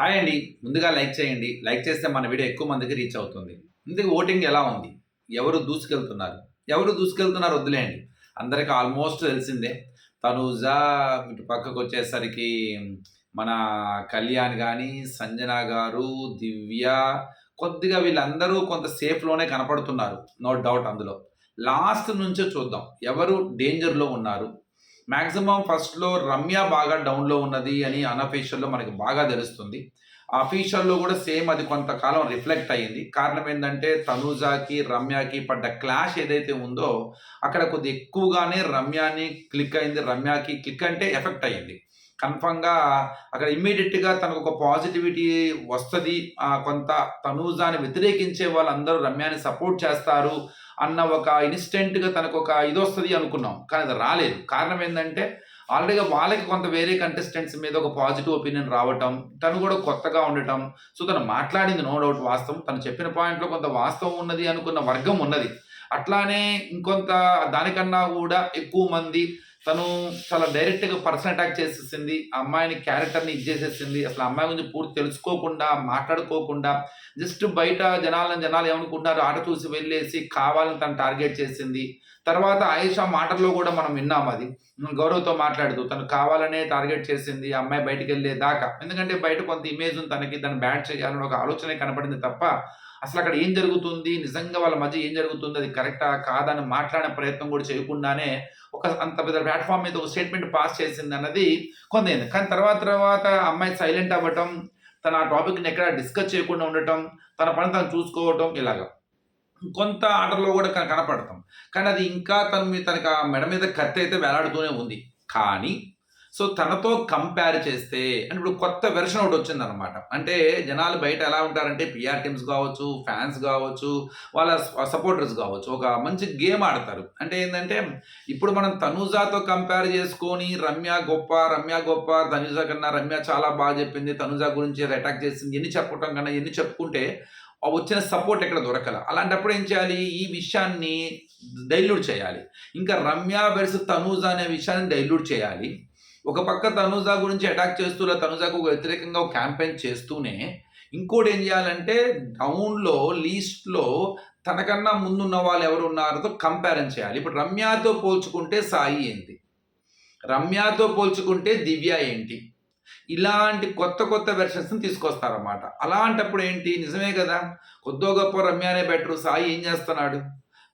Hi అండి. ముందుగా like చేయండి. లైక్ చేస్తే మన వీడియో ఎక్కువ మందికి రీచ్ అవుతుంది. ఇందుకు ఓటింగ్ ఎలా ఉంది? ఎవరు దూసుకెళ్తున్నారు? ఎవరు దూసుకెళ్తున్నారు వదిలేయండి అందరికి ఆల్మోస్ట్ తెలిసిందే. తనుజా ఇటు పక్కకు వచ్చేసరికి మన కళ్యాణ్ కానీ సంజన గారు దివ్య కొద్దిగా వీళ్ళందరూ కొంత సేఫ్లోనే కనపడుతున్నారు. నో డౌట్ అందులో. లాస్ట్ నుంచే చూద్దాం. ఎవరు డేంజర్లో ఉన్నారు? మ్యాక్సిమం ఫస్ట్లో రమ్య బాగా డౌన్లో ఉన్నది అని అన్అఫీషియల్లో మనకి బాగా తెలుస్తుంది. అఫీషియల్లో కూడా సేమ్ అది కొంతకాలం రిఫ్లెక్ట్ అయ్యింది. కారణం ఏంటంటే తనూజాకి రమ్యకి పడ్డ క్లాష్ ఏదైతే ఉందో అక్కడ కొద్ది ఎక్కువగానే రమ్యాని క్లిక్ అయింది. రమ్యకి క్లిక్ అంటే ఎఫెక్ట్ అయ్యింది. కన్ఫామ్గా అక్కడ ఇమ్మీడియట్గా తనకు ఒక పాజిటివిటీ వస్తుంది. కొంత తనూజాని వ్యతిరేకించే వాళ్ళందరూ రమ్యాని సపోర్ట్ చేస్తారు. అన్న ఒక ఇన్స్టెంట్గా తనకు ఒక ఇది వస్తుంది అనుకున్నాం. కానీ అది రాలేదు. కారణం ఏంటంటే ఆల్రెడీగా వాళ్ళకి కొంత వేరే కంటెస్టెంట్స్ మీద ఒక పాజిటివ్ ఒపీనియన్ రావటం తను కూడా కొత్తగా ఉండటం. సో తను మాట్లాడింది నో డౌట్ వాస్తవం. తను చెప్పిన పాయింట్లో కొంత వాస్తవం ఉన్నది అనుకున్న వర్గం ఉన్నది. అట్లానే ఇంకొంత దానికన్నా కూడా ఎక్కువ మంది తను చాలా డైరెక్ట్గా పర్సన్ అటాక్ చేసేసింది. ఆ అమ్మాయిని క్యారెక్టర్ని ఇచ్చేసేసింది అసలు అమ్మాయి గురించి పూర్తి తెలుసుకోకుండా మాట్లాడుకోకుండా జస్ట్ బయట జనాలను జనాలు ఏమనుకుంటున్నారు ఆట చూసి వెళ్ళేసి కావాలని తను టార్గెట్ చేసింది. తర్వాత ఆయేషా మాటల్లో కూడా మనం విన్నాం అది. గౌరవ్తో మాట్లాడుతూ తను కావాలనే టార్గెట్ చేసింది. ఆ అమ్మాయి బయటకు వెళ్ళే దాకా ఎందుకంటే బయట కొంత ఇమేజ్ ఉంది తనకి తను బ్యాడ్ చేయాలని ఒక ఆలోచన కనపడింది తప్ప అసలు అక్కడ ఏం జరుగుతుంది? నిజంగా వాళ్ళ మధ్య ఏం జరుగుతుంది? అది కరెక్టా కాదని మాట్లాడే ప్రయత్నం కూడా చేయకుండానే ఒక అంత పెద్ద ప్లాట్ఫామ్ మీద ఒక స్టేట్మెంట్ పాస్ చేసింది అన్నది కొందైంది. కానీ తర్వాత తర్వాత అమ్మాయి సైలెంట్ అవ్వటం తన ఆ టాపిక్ని ఎక్కడ డిస్కస్ చేయకుండా ఉండటం తన పని తను చూసుకోవటం ఇలాగా. కొంత ఆటలో కూడా కనపడతాం. కానీ అది ఇంకా తన మీద తనకి ఆ మెడ మీద కత్తి అయితే వేలాడుతూనే ఉంది. కానీ సో తనతో కంపేర్ చేస్తే అంటే ఇప్పుడు కొత్త వెర్షన్ ఒకటి వచ్చిందనమాట అంటే జనాలు బయట ఎలా ఉంటారంటే పిఆర్ టీమ్స్ కావచ్చు ఫ్యాన్స్ కావచ్చు వాళ్ళ సపోర్టర్స్ కావచ్చు ఒక మంచి గేమ్ ఆడతారు. అంటే ఏంటంటే ఇప్పుడు మనం తనుజాతో కంపేర్ చేసుకొని రమ్య గొప్ప రమ్య గొప్ప తనుజా కన్నా రమ్య చాలా బాగా చెప్పింది తనుజా గురించి అటాక్ చేసింది ఎన్ని చెప్పటం కన్నా ఎన్ని చెప్పుకుంటే వచ్చిన సపోర్ట్ ఎక్కడ దొరకల. అలాంటప్పుడు ఏం చేయాలి? ఈ విషయాన్ని డైల్యూట్ చేయాలి. ఇంకా రమ్య వెర్స్ తనూజా అనే విషయాన్ని డైల్యూట్ చేయాలి. ఒక పక్క తనుజ గురించి అటాక్ చేస్తూ లేదా తనూజాకు వ్యతిరేకంగా ఒక క్యాంపెయిన్ చేస్తూనే ఇంకోటి ఏం చేయాలంటే డౌన్లో లీస్ట్లో తనకన్నా ముందున్న వాళ్ళు ఎవరు ఉన్నారో కంపారిజన్ చేయాలి. ఇప్పుడు రమ్యతో పోల్చుకుంటే సాయి ఏంటి? రమ్యతో పోల్చుకుంటే దివ్య ఏంటి? ఇలాంటి కొత్త కొత్త వెర్షన్స్ని తీసుకొస్తారన్నమాట. అలాంటప్పుడు ఏంటి? నిజమే కదా? కొద్దో గొప్ప రమ్యనే బెటరు సాయి ఏం చేస్తున్నాడు?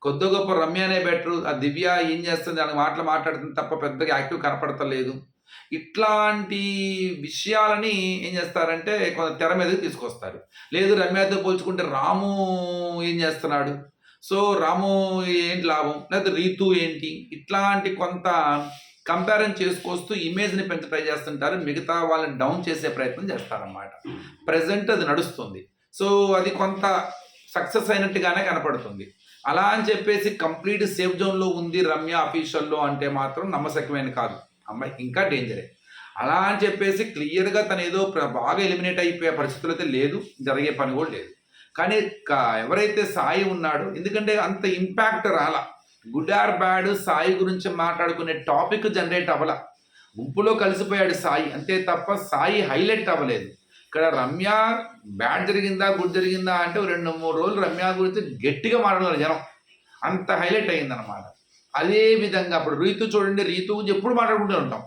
కొద్దో గొప్ప రమ్యనే బెటరు ఆ దివ్య ఏం చేస్తుంది? దాని మాటలు మాట్లాడుతుంది తప్ప పెద్దగా యాక్టివ్ కనపడతలేదు. ఇట్లాంటి విషయాలని ఏం చేస్తారంటే కొంత తెర మీదకి తీసుకొస్తారు. లేదు రమ్యతో పోల్చుకుంటే రాము ఏం చేస్తున్నాడు? సో రాము ఏంటి లాభం? లేదా రీతు ఏంటి? ఇట్లాంటి కొంత కంపారిజన్ చేసుకొస్తూ ఇమేజ్ని పెంచ ట్రై చేస్తుంటారు. మిగతా వాళ్ళని డౌన్ చేసే ప్రయత్నం చేస్తారన్నమాట. ప్రజెంట్ అది నడుస్తుంది. సో అది కొంత సక్సెస్ అయినట్టుగానే కనపడుతుంది. అలా అని చెప్పేసి కంప్లీట్ సేఫ్ జోన్లో ఉంది రమ్య అఫీషియల్లో అంటే మాత్రం నమ్మశక్యమైన కాదు. అమ్మాయి ఇంకా డేంజరే అలా అని చెప్పేసి క్లియర్గా తను ఏదో ప్ర- బాగా ఎలిమినేట్ అయిపోయే పరిస్థితులు అయితే లేదు జరిగే పని కూడా లేదు. కానీ ఎవరైతే సాయి ఉన్నాడో ఎందుకంటే అంత ఇంపాక్ట్ రాలా. గుడ్ ఆర్ బ్యాడ్ సాయి గురించి మాట్లాడుకునే టాపిక్ జనరేట్ అవ్వాల. గుంపులో కలిసిపోయాడు సాయి. అంతే తప్ప సాయి హైలైట్ అవ్వలేదు. ఇక్కడ రమ్య బ్యాడ్ జరిగిందా గుడ్ జరిగిందా అంటే రెండు మూడు రోజులు రమ్య గురించి గట్టిగా మాట్లాడారు జనం. అంత హైలైట్ అయిందనమాట అదే విధంగా అప్పుడు రీతు చూడండి రీతు గురించి ఎప్పుడు మాట్లాడుకుంటూ ఉంటాం.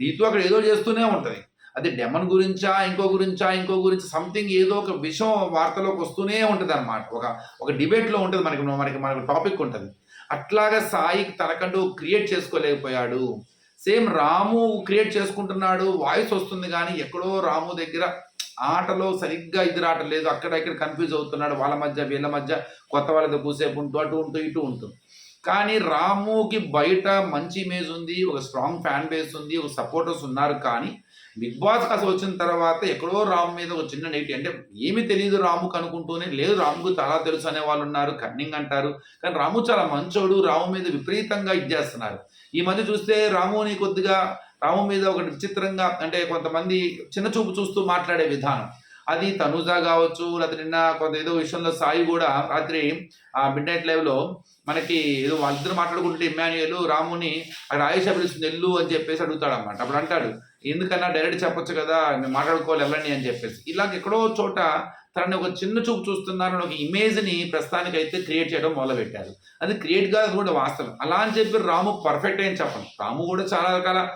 రీతు అక్కడ ఏదో చేస్తూనే ఉంటుంది. అది డెమన్ గురించా ఇంకో గురించా ఇంకో గురించి సంథింగ్ ఏదో ఒక విషయం వార్తలోకి వస్తూనే ఉంటుంది అనమాట ఒక ఒక డిబేట్లో ఉంటుంది మనకి మనకి మనకి టాపిక్ ఉంటుంది. అట్లాగా సాయి తనకంటూ క్రియేట్ చేసుకోలేకపోయాడు. సేమ్ రాము క్రియేట్ చేసుకుంటున్నాడు వాయిస్ వస్తుంది కానీ ఎక్కడో రాము దగ్గర ఆటలో సరిగ్గా ఇది రావటం లేదు అక్కడ ఇక్కడ కన్ఫ్యూజ్ అవుతున్నాడు వాళ్ళ మధ్య వీళ్ళ మధ్య కొత్త వాళ్ళతో కూసేపు ఉంటూ అటు ఉంటూ ఇటు ఉంటుంది కానీ రాముకి బయట మంచి ఇమేజ్ ఉంది ఒక స్ట్రాంగ్ ఫ్యాన్ బేస్ ఉంది ఒక సపోర్టర్స్ ఉన్నారు కానీ బిగ్ బాస్ అసలు వచ్చిన తర్వాత ఎక్కడో రాము మీద ఒక చిన్న నెగిటివ్ అంటే ఏమి తెలియదు రాముకు అనుకుంటూనే లేదు రాముకు చాలా తెలుసు అనే వాళ్ళు ఉన్నారు కన్నింగ్ అంటారు కానీ రాము చాలా మంచోడు రాము మీద విపరీతంగా ఇది చేస్తున్నారు. ఈ మధ్య చూస్తే రాముని కొద్దిగా రాము మీద ఒక విచిత్రంగా అంటే కొంతమంది చిన్న చూపు చూస్తూ మాట్లాడే విధానం. అది తనుజా కావచ్చు లేకపోతే నిన్న కొంత ఏదో విషయంలో సాయి కూడా రాత్రి ఆ మిడ్ నైట్ లైవ్లో మనకి ఏదో వాళ్ళిద్దరు మాట్లాడుకుంటే ఇమ్మాన్యుయల్ రాముని అక్కడ ఆయుష పిలుస్తుంది ఎల్లు అని చెప్పేసి అడుగుతాడు అనమాట అప్పుడు అంటాడు ఎందుకన్నా డైరెక్ట్ చెప్పొచ్చు కదా నేను మాట్లాడుకోవాలి వెళ్ళండి అని చెప్పేసి. ఇలాగ ఎక్కడో చోట తనని ఒక చిన్న చూపు చూస్తున్నారని ఒక ఇమేజ్ని ప్రస్తుతానికి అయితే క్రియేట్ చేయడం మొదలుపెట్టారు. అది క్రియేట్ కాదు కూడా వాస్తవం. అలా అని చెప్పి రాము పర్ఫెక్ట్ అని చెప్పను. రాము కూడా చాలా రకాల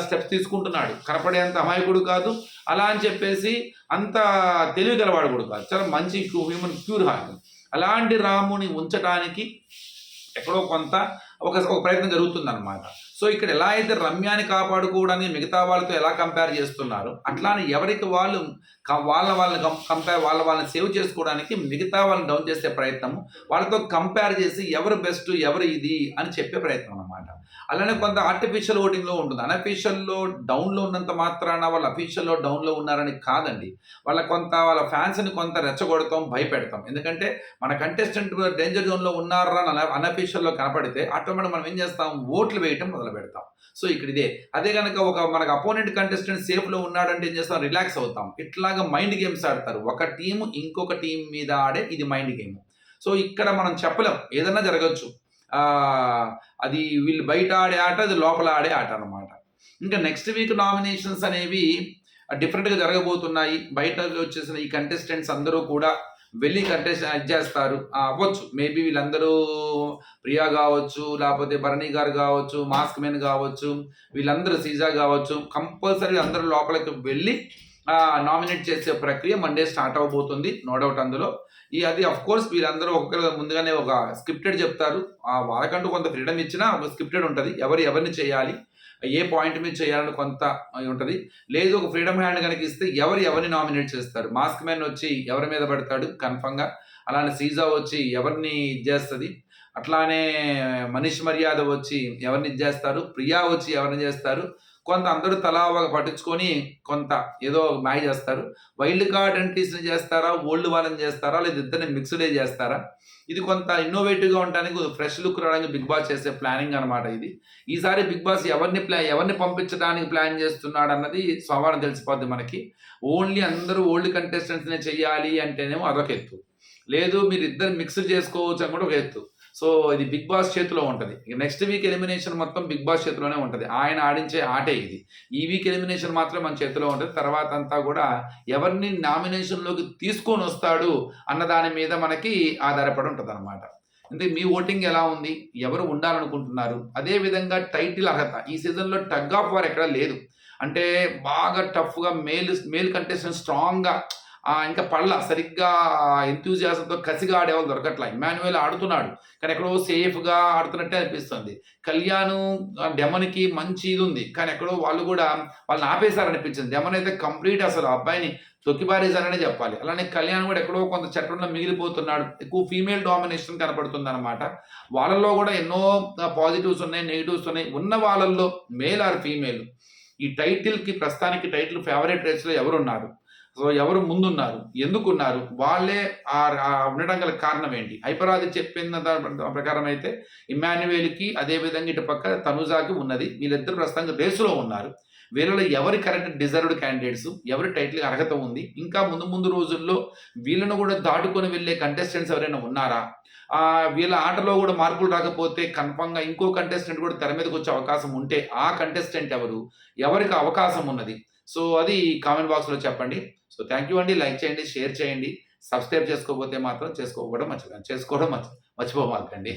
స్టెప్స్ తీసుకుంటున్నాడు. కనపడేంత అమాయకుడు కాదు. అలా అని చెప్పేసి అంత తెలివి గలవాడు కూడా కాదు. చాలా మంచి హ్యూమన్ ప్యూర్ హార్ట్ అలాంటి రాముని ఉంచడానికి ఎక్కడో కొంత ఒక ఒక ప్రయత్నం జరుగుతుందన్నమాట. సో ఇక్కడ ఎలా అయితే రమ్యాన్ని కాపాడుకోవడానికి మిగతా వాళ్ళతో ఎలా కంపేర్ చేస్తున్నారు అట్లానే ఎవరికి వాళ్ళు వాళ్ళ వాళ్ళని కంపేర్ వాళ్ళ వాళ్ళని సేవ్ చేసుకోవడానికి మిగతా వాళ్ళని డౌన్ చేసే ప్రయత్నం వాళ్ళతో కంపేర్ చేసి ఎవరు బెస్ట్ ఎవరు ఇది అని చెప్పే ప్రయత్నం అనమాట అలానే కొంత ఆర్టిఫిషియల్ ఓటింగ్లో ఉంటుంది. అనఫీషియల్లో డౌన్లో ఉన్నంత మాత్రాన వాళ్ళు అఫీషియల్లో డౌన్లో ఉన్నారని కాదండి. వాళ్ళ కొంత వాళ్ళ ఫ్యాన్స్ని కొంత రెచ్చగొడతాం భయపెడతాం. ఎందుకంటే మన కంటెస్టెంట్ డేంజర్ జోన్లో ఉన్నారా అని అనఫీషియల్లో కనపడితే ఆటోమేటిక్ మనం ఏం చేస్తాం? ఓట్లు వేయటం మొదలు పెడతాం. సో ఇక్కడ ఇదే. అదే కనుక ఒక మనకు అపోనెంట్ కంటెస్టెంట్ సేఫ్లో ఉన్నాడంటే ఏం చేస్తాం? రిలాక్స్ అవుతాం. ఇట్లాగా మైండ్ గేమ్స్ ఆడతారు. ఒక టీం ఇంకొక టీం మీద ఆడే ఇది మైండ్ గేమ్ సో ఇక్కడ మనం చెప్పలేం. ఏదైనా జరగచ్చు. అది వీళ్ళు బయట ఆడే ఆట అది లోపల ఆడే ఆట అనమాట ఇంకా నెక్స్ట్ వీక్ నామినేషన్స్ అనేవి డిఫరెంట్గా జరగబోతున్నాయి. బయట వచ్చేసిన ఈ కంటెస్టెంట్స్ అందరూ కూడా వెళ్ళి కంటెస్ట్ చేస్తారు. అవ్వచ్చు. మేబీ వీళ్ళందరూ ప్రియా కావచ్చు లేకపోతే భరణి గారు కావచ్చు మాస్క్ మెన్ కావచ్చు వీళ్ళందరూ సీజా కావచ్చు. కంపల్సరీ అందరూ లోపలికి వెళ్ళి నామినేట్ చేసే ప్రక్రియ మండే స్టార్ట్ అవబోతుంది నో డౌట్ అందులో. ఈ అది అఫ్ కోర్స్ వీళ్ళందరూ ఒక్కరు ముందుగానే ఒక స్క్రిప్టెడ్ చెప్తారు. ఆ వాళ్ళకంటూ కొంత ఫ్రీడమ్ ఇచ్చినా ఒక స్క్రిప్టెడ్ ఉంటుంది. ఎవరు ఎవరిని చేయాలి? ఏ పాయింట్ మీద చేయాలని కొంత ఉంటుంది. లేదు ఒక ఫ్రీడమ్ హ్యాండ్ కనుక ఇస్తే ఎవరు ఎవరిని నామినేట్ చేస్తారు? మాస్క్ మ్యాన్ వచ్చి ఎవరి మీద పడతాడు? కన్ఫర్మ్గా అలానే సీజా వచ్చి ఎవరిని ఇది చేస్తుంది? అట్లానే మనీష్ మర్యాద వచ్చి ఎవరిని ఇది చేస్తారు? ప్రియా వచ్చి ఎవరిని చేస్తారు? కొంత అందరూ తలా ఒక పట్టించుకొని కొంత ఏదో మ్యాచ్ చేస్తారు. వైల్డ్ కార్డ్ ఎంట్రీస్ని చేస్తారా? ఓల్డ్ వాళ్ళని చేస్తారా? లేదా ఇద్దరిని మిక్స్డే చేస్తారా? ఇది కొంత ఇన్నోవేటివ్గా ఉండడానికి ఫ్రెష్ లుక్ రావడానికి బిగ్ బాస్ చేసే ప్లానింగ్ అనమాట ఇది. ఈసారి బిగ్ బాస్ ఎవరిని ప్లా ఎవరిని పంపించడానికి ప్లాన్ చేస్తున్నాడు అన్నది సోమవారం తెలిసిపోద్ది మనకి. ఓన్లీ అందరూ ఓల్డ్ కంటెస్టెంట్స్నే చేయాలి అంటేనేమో అదొక ఎత్తు. లేదు మీరు ఇద్దరు మిక్స్ చేసుకోవచ్చు అని కూడా ఒక ఎత్తు. సో ఇది బిగ్ బాస్ చేతిలో ఉంటుంది. ఇక నెక్స్ట్ వీక్ ఎలిమినేషన్ మొత్తం బిగ్ బాస్ చేతిలోనే ఉంటుంది. ఆయన ఆడించే ఆటే ఇది. ఈ వీక్ ఎలిమినేషన్ మాత్రం మన చేతిలో ఉంటుంది. తర్వాత అంతా కూడా ఎవరిని నామినేషన్లోకి తీసుకొని వస్తాడు అన్న దాని మీద మనకి ఆధారపడి ఉంటుంది అనమాట అంటే మీ ఓటింగ్ ఎలా ఉంది? ఎవరు ఉండాలనుకుంటున్నారు? అదే విధంగా టైటిల్ అర్హత. ఈ సీజన్లో టగ్ ఆఫ్ వార్ ఎక్కడ లేదు. అంటే బాగా టఫ్గా మేల్ మేల్ కంటెస్టెంట్ స్ట్రాంగ్గా ఇంకా పళ్ళ సరిగ్గా ఎంతూజియాసంతో కసిగా ఆడేవాళ్ళు దొరకట్లా. ఇమాన్యువల్ ఆడుతున్నాడు. కానీ ఎక్కడో సేఫ్గా ఆడుతున్నట్టే అనిపిస్తుంది. కళ్యాణ్ డెమన్కి మంచి ఇది ఉంది కానీ ఎక్కడో వాళ్ళు కూడా వాళ్ళని ఆపేశారనిపించింది. డెమన్ అయితే కంప్లీట్ అసలు ఆ అబ్బాయిని తొక్కిపారేశారనే చెప్పాలి. అలానే కళ్యాణ్ కూడా ఎక్కడో కొంత చట్టంలో మిగిలిపోతున్నాడు. ఎక్కువ ఫీమేల్ డామినేషన్ కనపడుతుంది అనమాట వాళ్ళల్లో కూడా ఎన్నో పాజిటివ్స్ ఉన్నాయి నెగిటివ్స్ ఉన్నాయి. ఉన్న వాళ్ళల్లో మేల్ ఆర్ ఫీమేల్ ఈ టైటిల్కి ప్రస్తుతానికి టైటిల్ ఫేవరెట్ రేస్లో ఎవరున్నారు? సో ఎవరు ముందున్నారు? ఎందుకున్నారు? వాళ్ళే ఆ ఉండడం గల కారణం ఏంటి? హైపరాది చెప్పిన దాని ప్రకారం అయితే ఇమాన్యువేల్కి అదేవిధంగా ఇటు పక్క తనుజాకి ఉన్నది. వీళ్ళిద్దరు ప్రస్తుతం రేసులో ఉన్నారు. వీళ్ళలో ఎవరి కరెక్ట్ డిజర్వ్డ్ క్యాండిడేట్స్ ఎవరి టైటిల్ అర్హత ఉంది? ఇంకా ముందు ముందు రోజుల్లో వీళ్ళను కూడా దాటుకొని వెళ్ళే కంటెస్టెంట్స్ ఎవరైనా ఉన్నారా? వీళ్ళ ఆటలో కూడా మార్పులు రాకపోతే కన్ఫర్మ్గా ఇంకో కంటెస్టెంట్ కూడా తెర మీదకి వచ్చే అవకాశం ఉంటే ఆ కంటెస్టెంట్ ఎవరు? ఎవరికి అవకాశం ఉన్నది? సో అది కామెంట్ బాక్స్లో చెప్పండి. సో థ్యాంక్ యూ అండి. లైక్ చేయండి షేర్ చేయండి. సబ్స్క్రైబ్ చేసుకోకపోతే మాత్రం చేసుకోకపోవడం మర్చిపోకండి చేసుకోవడం మర్చి మర్చిపోమాకండి.